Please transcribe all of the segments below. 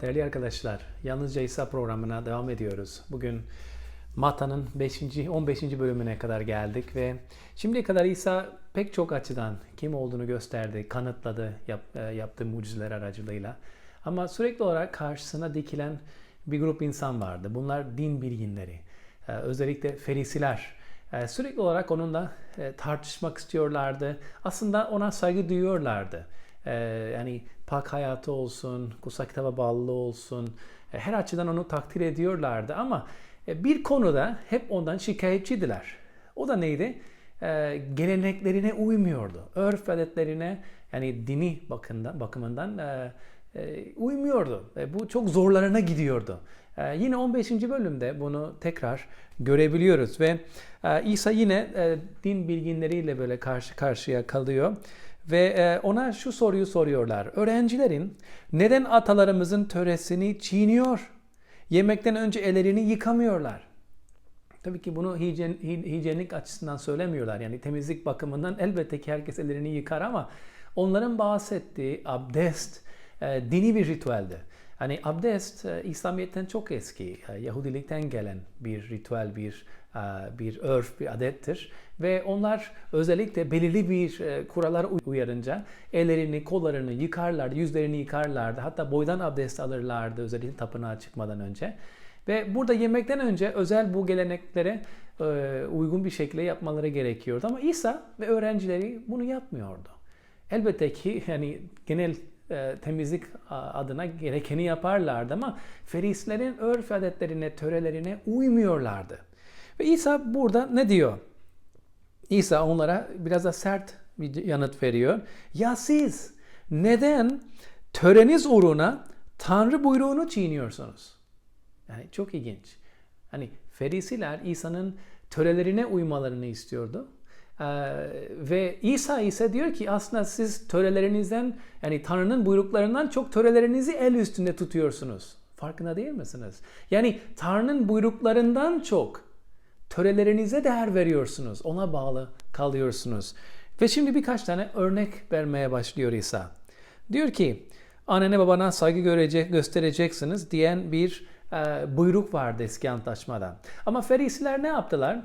Değerli arkadaşlar, Yalnızca İsa programına devam ediyoruz. Bugün Mata'nın 5. 15. bölümüne kadar geldik ve şimdiye kadar İsa pek çok açıdan kim olduğunu gösterdi, kanıtladı yap, e, yaptığı mucizeler aracılığıyla. Ama sürekli olarak karşısına dikilen bir grup insan vardı. Bunlar din bilginleri, e, özellikle ferisiler. E, Sürekli olarak onunla tartışmak istiyorlardı. Aslında ona saygı duyuyorlardı. E, Yani pak hayatı olsun, kutsal kitaba bağlılığı olsun, e, her açıdan onu takdir ediyorlardı. Ama e, bir konuda hep ondan şikayetçidiler. O da neydi? E, Geleneklerine uymuyordu. Örf adetlerine yani dini bakımdan, bakımından e, e, uymuyordu. E, bu çok zorlarına gidiyordu. E, yine 15. bölümde bunu tekrar görebiliyoruz ve e, İsa yine e, din bilginleriyle böyle karşı karşıya kalıyor ve e, ona şu soruyu soruyorlar. Öğrencilerin neden atalarımızın töresini çiğniyor? Yemekten önce ellerini yıkamıyorlar. Tabii ki bunu hijyen, hi- hijyenik açısından söylemiyorlar. Yani temizlik bakımından elbette ki herkes ellerini yıkar ama onların bahsettiği abdest e, dini bir ritüeldi. Hani abdest e, İslamiyet'ten çok eski, e, Yahudilikten gelen bir ritüel, bir e, bir örf, bir adettir ve onlar özellikle belirli bir kurallar uy- uyarınca ellerini, kollarını yıkarlardı, yüzlerini yıkarlardı. Hatta boydan abdest alırlardı özellikle tapınağa çıkmadan önce. Ve burada yemekten önce özel bu geleneklere uygun bir şekilde yapmaları gerekiyordu. Ama İsa ve öğrencileri bunu yapmıyordu. Elbette ki yani genel e, temizlik adına gerekeni yaparlardı ama ferislerin örf adetlerine, törelerine uymuyorlardı. Ve İsa burada ne diyor? İsa onlara biraz da sert bir yanıt veriyor. Ya siz neden töreniz uğruna Tanrı buyruğunu çiğniyorsunuz? Yani çok ilginç. Hani Ferisiler İsa'nın törelerine uymalarını istiyordu. Ee, ve İsa ise diyor ki aslında siz törelerinizden yani Tanrı'nın buyruklarından çok törelerinizi el üstünde tutuyorsunuz. Farkında değil misiniz? Yani Tanrı'nın buyruklarından çok törelerinize değer veriyorsunuz. Ona bağlı kalıyorsunuz. Ve şimdi birkaç tane örnek vermeye başlıyor İsa. Diyor ki annene babana saygı görecek, göstereceksiniz diyen bir e, buyruk vardı eski antlaşmada. Ama Ferisiler ne yaptılar?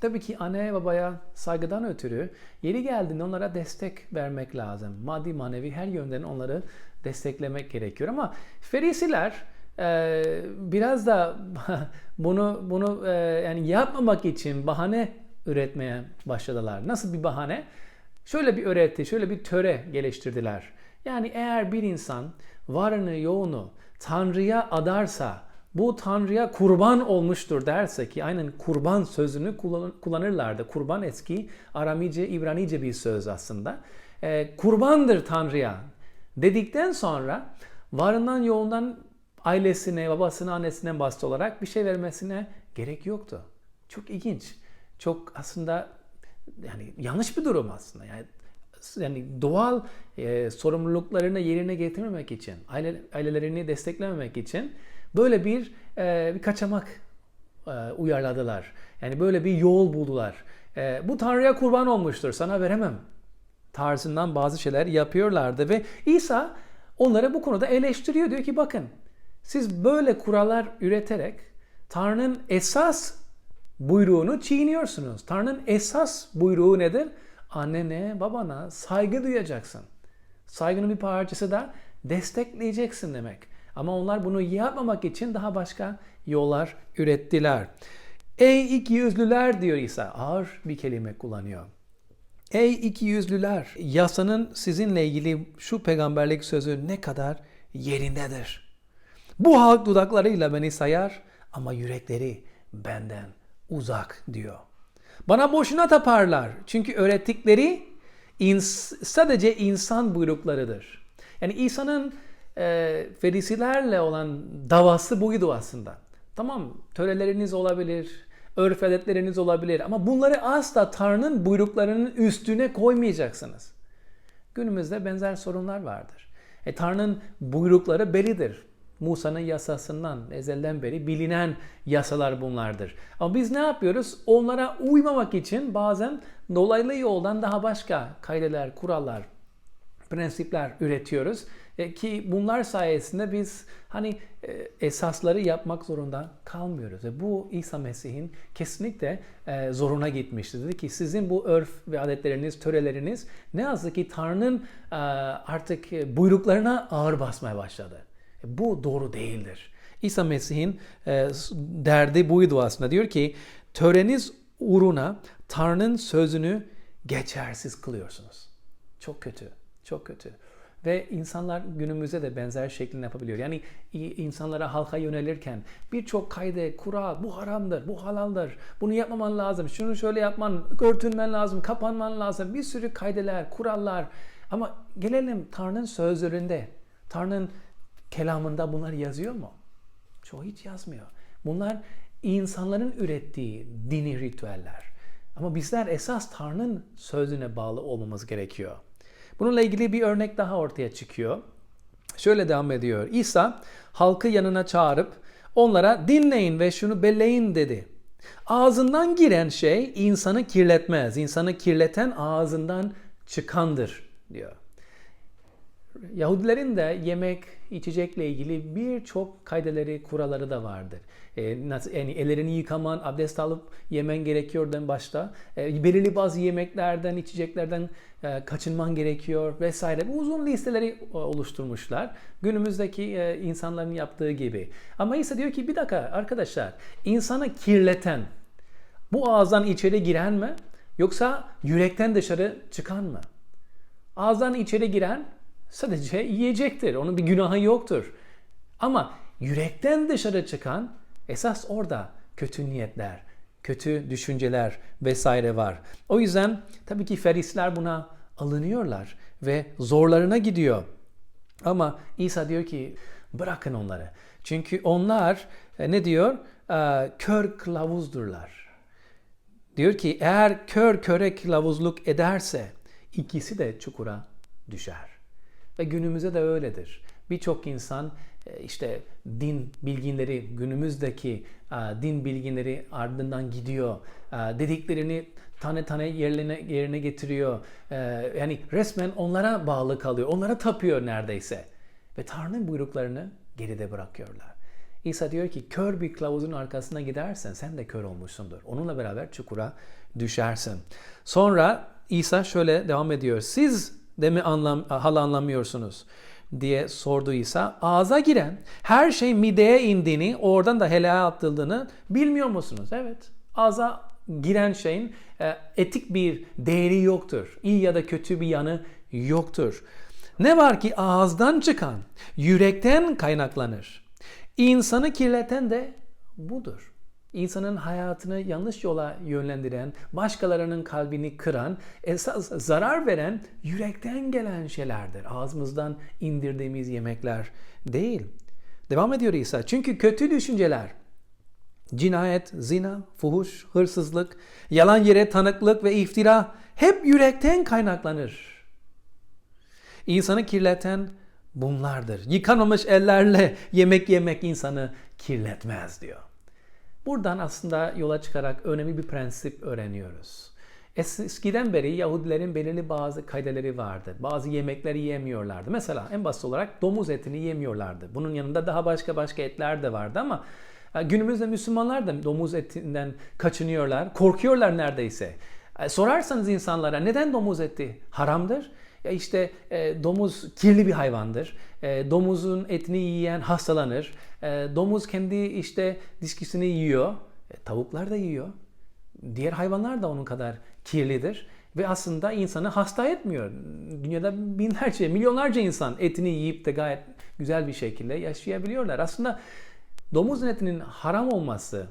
Tabii ki anne babaya saygıdan ötürü yeri geldiğinde onlara destek vermek lazım. Maddi manevi her yönden onları desteklemek gerekiyor. Ama Ferisiler e, biraz da bunu bunu e, yani yapmamak için bahane üretmeye başladılar. Nasıl bir bahane? Şöyle bir öğreti, şöyle bir töre geliştirdiler. Yani eğer bir insan varını yoğunu Tanrı'ya adarsa bu Tanrı'ya kurban olmuştur derse ki aynen kurban sözünü kullan- kullanırlardı. Kurban eski Aramice, İbranice bir söz aslında. Ee, kurbandır Tanrı'ya dedikten sonra varından yoğundan ailesine, babasına, annesine bastı olarak bir şey vermesine gerek yoktu. Çok ilginç. Çok aslında yani yanlış bir durum aslında. Yani yani doğal e, sorumluluklarını yerine getirmemek için, aile, ailelerini desteklememek için böyle bir e, bir kaçamak e, uyarladılar. Yani böyle bir yol buldular. E, bu Tanrı'ya kurban olmuştur, sana veremem tarzından bazı şeyler yapıyorlardı ve İsa onları bu konuda eleştiriyor. Diyor ki bakın siz böyle kurallar üreterek Tanrı'nın esas buyruğunu çiğniyorsunuz. Tanrı'nın esas buyruğu nedir? Annene, babana saygı duyacaksın. Saygının bir parçası da destekleyeceksin demek. Ama onlar bunu yapmamak için daha başka yollar ürettiler. Ey iki yüzlüler diyor İsa. Ağır bir kelime kullanıyor. Ey iki yüzlüler, yasanın sizinle ilgili şu peygamberlik sözü ne kadar yerindedir. Bu halk dudaklarıyla beni sayar ama yürekleri benden uzak diyor. Bana boşuna taparlar çünkü öğrettikleri ins- sadece insan buyruklarıdır. Yani İsa'nın e, ferisilerle olan davası buydu aslında. Tamam töreleriniz olabilir, örf adetleriniz olabilir ama bunları asla Tanrı'nın buyruklarının üstüne koymayacaksınız. Günümüzde benzer sorunlar vardır. E, Tanrı'nın buyrukları bellidir. Musa'nın yasasından ezelden beri bilinen yasalar bunlardır. Ama biz ne yapıyoruz? Onlara uymamak için bazen dolaylı yoldan daha başka kaydeler, kurallar prensipler üretiyoruz E, ki bunlar sayesinde biz hani e, esasları yapmak zorunda kalmıyoruz. Ve bu İsa Mesih'in kesinlikle e, zoruna gitmişti. Dedi ki sizin bu örf ve adetleriniz, töreleriniz ne yazık ki Tanrı'nın e, artık e, buyruklarına ağır basmaya başladı. E, bu doğru değildir. İsa Mesih'in e, derdi buydu aslında. Diyor ki töreniz uğruna Tanrı'nın sözünü geçersiz kılıyorsunuz. Çok kötü, çok kötü. Ve insanlar günümüzde de benzer şeklinde yapabiliyor. Yani insanlara halka yönelirken birçok kayde, kural, bu haramdır, bu halaldır, bunu yapmaman lazım, şunu şöyle yapman, örtünmen lazım, kapanman lazım. Bir sürü kaydeler, kurallar. Ama gelelim Tanrı'nın sözlerinde, Tanrı'nın kelamında bunlar yazıyor mu? Çoğu hiç yazmıyor. Bunlar insanların ürettiği dini ritüeller. Ama bizler esas Tanrı'nın sözüne bağlı olmamız gerekiyor. Bununla ilgili bir örnek daha ortaya çıkıyor. Şöyle devam ediyor. İsa halkı yanına çağırıp onlara dinleyin ve şunu belleyin dedi. Ağzından giren şey insanı kirletmez. İnsanı kirleten ağzından çıkandır diyor. Yahudilerin de yemek, içecekle ilgili birçok kaydeleri, kuralları da vardır. E, yani ellerini yıkaman, abdest alıp yemen gerekiyor en başta. E, belirli bazı yemeklerden, içeceklerden e, kaçınman gerekiyor vesaire. Bu uzun listeleri oluşturmuşlar. Günümüzdeki insanların yaptığı gibi. Ama İsa diyor ki bir dakika arkadaşlar, insanı kirleten bu ağızdan içeri giren mi? Yoksa yürekten dışarı çıkan mı? Ağızdan içeri giren sadece yiyecektir. Onun bir günahı yoktur. Ama yürekten dışarı çıkan esas orada kötü niyetler, kötü düşünceler vesaire var. O yüzden tabii ki ferisler buna alınıyorlar ve zorlarına gidiyor. Ama İsa diyor ki bırakın onları. Çünkü onlar e, ne diyor? E, kör kılavuzdurlar. Diyor ki eğer kör köre kılavuzluk ederse ikisi de çukura düşer. Ve günümüzde de öyledir. Birçok insan e, işte din bilginleri, günümüzdeki e, din bilginleri ardından gidiyor. E, dediklerini tane tane yerine, yerine getiriyor. Yani resmen onlara bağlı kalıyor. Onlara tapıyor neredeyse. Ve Tanrı'nın buyruklarını geride bırakıyorlar. İsa diyor ki kör bir kılavuzun arkasına gidersen sen de kör olmuşsundur. Onunla beraber çukura düşersin. Sonra İsa şöyle devam ediyor. Siz de mi anlam, hal anlamıyorsunuz? diye sorduysa ağza giren her şey mideye indiğini oradan da helaya atıldığını bilmiyor musunuz? Evet. Ağza giren şeyin e, etik bir değeri yoktur. İyi ya da kötü bir yanı yoktur. Ne var ki ağızdan çıkan yürekten kaynaklanır. İnsanı kirleten de budur insanın hayatını yanlış yola yönlendiren, başkalarının kalbini kıran, esas zarar veren yürekten gelen şeylerdir. Ağzımızdan indirdiğimiz yemekler değil. Devam ediyor İsa. Çünkü kötü düşünceler, cinayet, zina, fuhuş, hırsızlık, yalan yere tanıklık ve iftira hep yürekten kaynaklanır. İnsanı kirleten bunlardır. Yıkanmamış ellerle yemek yemek insanı kirletmez diyor. Buradan aslında yola çıkarak önemli bir prensip öğreniyoruz. Eskiden beri Yahudilerin belirli bazı kaydeleri vardı. Bazı yemekleri yemiyorlardı. Mesela en basit olarak domuz etini yemiyorlardı. Bunun yanında daha başka başka etler de vardı ama e, günümüzde Müslümanlar da domuz etinden kaçınıyorlar. Korkuyorlar neredeyse. E, sorarsanız insanlara neden domuz eti haramdır? Ya işte e, domuz kirli bir hayvandır. E, domuzun etini yiyen hastalanır. E, domuz kendi işte diskisini yiyor. E, tavuklar da yiyor. Diğer hayvanlar da onun kadar kirlidir. Ve aslında insanı hasta etmiyor. Dünyada binlerce, milyonlarca insan etini yiyip de gayet güzel bir şekilde yaşayabiliyorlar. Aslında domuz etinin haram olması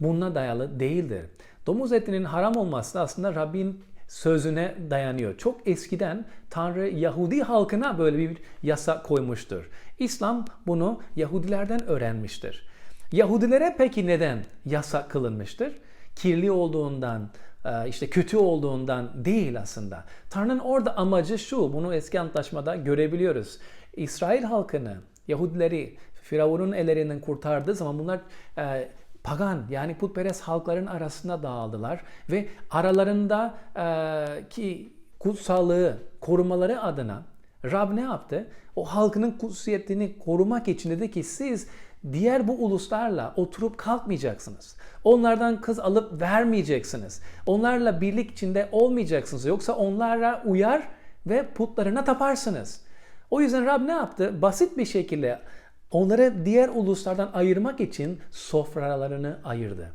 bununla dayalı değildir. Domuz etinin haram olması aslında Rabbin sözüne dayanıyor. Çok eskiden Tanrı Yahudi halkına böyle bir yasa koymuştur. İslam bunu Yahudilerden öğrenmiştir. Yahudilere peki neden yasa kılınmıştır? Kirli olduğundan, e, işte kötü olduğundan değil aslında. Tanrı'nın orada amacı şu, bunu eski antlaşmada görebiliyoruz. İsrail halkını, Yahudileri Firavun'un ellerinden kurtardığı zaman bunlar e, pagan yani putperest halkların arasında dağıldılar ve aralarında e, ki kutsallığı korumaları adına Rab ne yaptı? O halkının kutsiyetini korumak için dedi ki siz diğer bu uluslarla oturup kalkmayacaksınız. Onlardan kız alıp vermeyeceksiniz. Onlarla birlik içinde olmayacaksınız. Yoksa onlara uyar ve putlarına taparsınız. O yüzden Rab ne yaptı? Basit bir şekilde onları diğer uluslardan ayırmak için sofralarını ayırdı.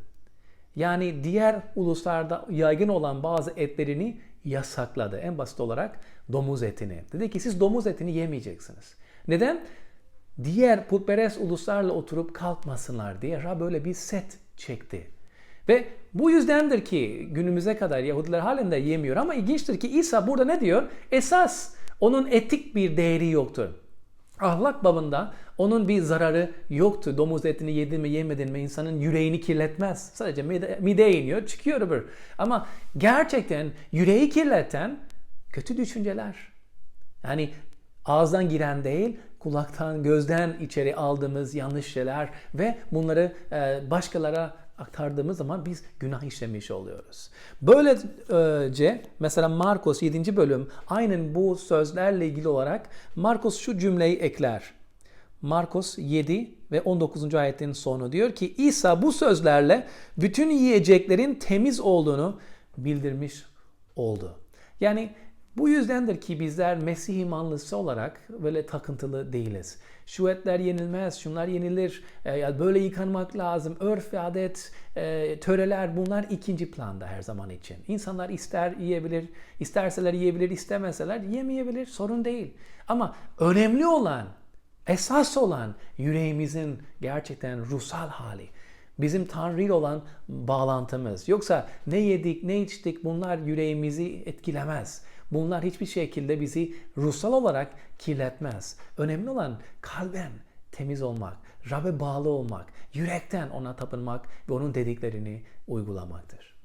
Yani diğer uluslarda yaygın olan bazı etlerini yasakladı. En basit olarak domuz etini. Dedi ki siz domuz etini yemeyeceksiniz. Neden? Diğer putperest uluslarla oturup kalkmasınlar diye Rab böyle bir set çekti. Ve bu yüzdendir ki günümüze kadar Yahudiler halen de yemiyor. Ama ilginçtir ki İsa burada ne diyor? Esas onun etik bir değeri yoktur. Ahlak babında onun bir zararı yoktu. Domuz etini yedin mi yemedin mi insanın yüreğini kirletmez. Sadece mide, mideye iniyor çıkıyor öbür. Ama gerçekten yüreği kirleten kötü düşünceler. Yani ağızdan giren değil, kulaktan, gözden içeri aldığımız yanlış şeyler ve bunları e, başkalara aktardığımız zaman biz günah işlemiş oluyoruz. Böylece mesela Markus 7. bölüm aynen bu sözlerle ilgili olarak Markus şu cümleyi ekler. Markus 7 ve 19. ayetin sonu diyor ki İsa bu sözlerle bütün yiyeceklerin temiz olduğunu bildirmiş oldu. Yani bu yüzdendir ki bizler Mesih imanlısı olarak böyle takıntılı değiliz. Şu etler yenilmez, şunlar yenilir, e, böyle yıkanmak lazım, örf ve adet, e, töreler bunlar ikinci planda her zaman için. İnsanlar ister yiyebilir, isterseler yiyebilir, istemeseler yemeyebilir, sorun değil. Ama önemli olan, esas olan yüreğimizin gerçekten ruhsal hali bizim Tanrı ile olan bağlantımız. Yoksa ne yedik, ne içtik bunlar yüreğimizi etkilemez. Bunlar hiçbir şekilde bizi ruhsal olarak kirletmez. Önemli olan kalben temiz olmak, Rab'be bağlı olmak, yürekten ona tapınmak ve onun dediklerini uygulamaktır.